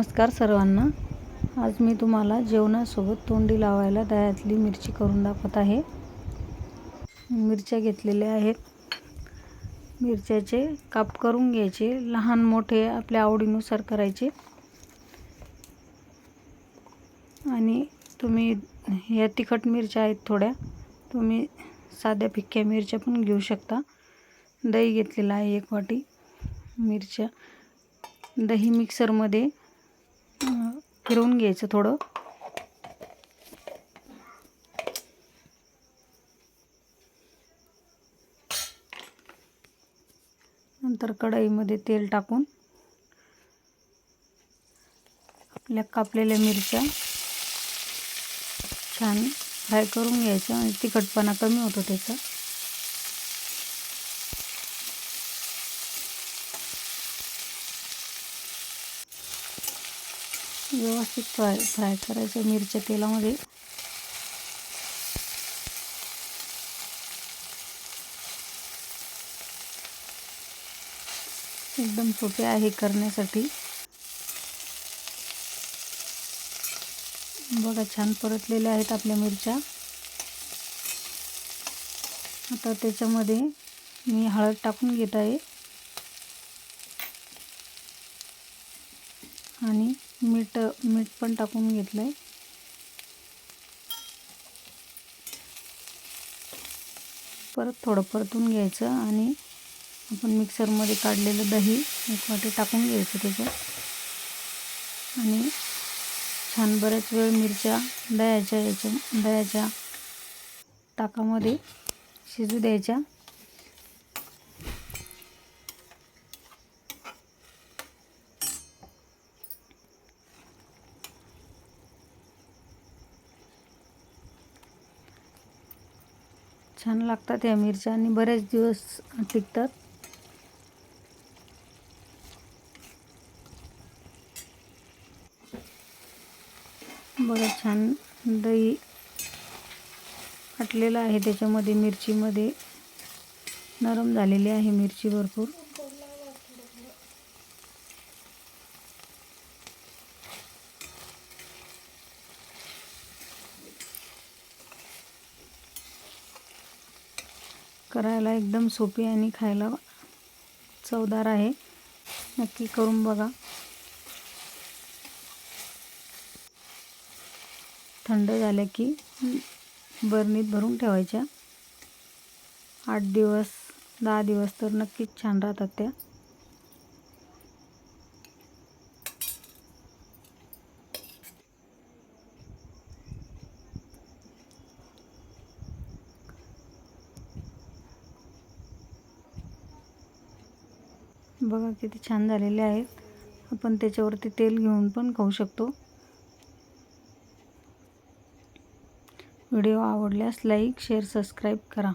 नमस्कार सर्वांना. आज मी तुम्हाला जेवणासोबत तोंडी लावायला दह्यातली मिरची करून दाखवत आहे. मिरच्या घेतलेल्या आहेत. मिरच्याचे काप करून घ्यायचे लहान मोठे आपल्या आवडीनुसार करायचे. आणि तुम्ही ह्या तिखट मिरच्या आहेत थोड्या तुम्ही साध्या फिक्क्या मिरच्या पण घेऊ शकता. दही घेतलेलं आहे एक वाटी मिरच्या. दही मिक्सरमध्ये फिरवून घ्यायचं थोडं. नंतर कढईमध्ये तेल टाकून आपल्या कापलेल्या मिरच्या छान फ्राय करून घ्यायच्या. आणि तिखटपणा कमी होतो त्याचा. व्यवस्थित फ्राय फ्राय करायचं मिरच्या तेलामध्ये. एकदम सोपे आहे करण्यासाठी. बघा छान परतलेल्या आहेत आपल्या मिरच्या. आता त्याच्यामध्ये मी हळद टाकून घेत आहे. आणि मीठ मीठ पण टाकून घेतलं आहे परत थोडं परतून घ्यायचं आणि आपण मिक्सरमध्ये काढलेलं दही एक वाटी टाकून घ्यायचं त्याच्यात. आणि छान बऱ्याच वेळ मिरच्या दह्याच्या याच्या दह्याच्या टाकामध्ये शिजू द्यायच्या. छान लागतात या मिरच्या आणि बरेच दिवस टिकतात. बघा छान दही फाटलेलं आहे. त्याच्यामध्ये मिरचीमध्ये नरम झालेली आहे मिरची भरपूर. करायला एकदम सोपी आणि खायला चवदार आहे. नक्की करून बघा. थंड झाल्या की बरणीत भरून ठेवायच्या. आठ दिवस दहा दिवस तर नक्कीच छान राहतात त्या. बघा किती छान झालेले आहेत. आपण त्याच्यावरती तेल घेऊन पण खाऊ शकतो. व्हिडिओ आवडल्यास लाईक शेअर सबस्क्राईब करा.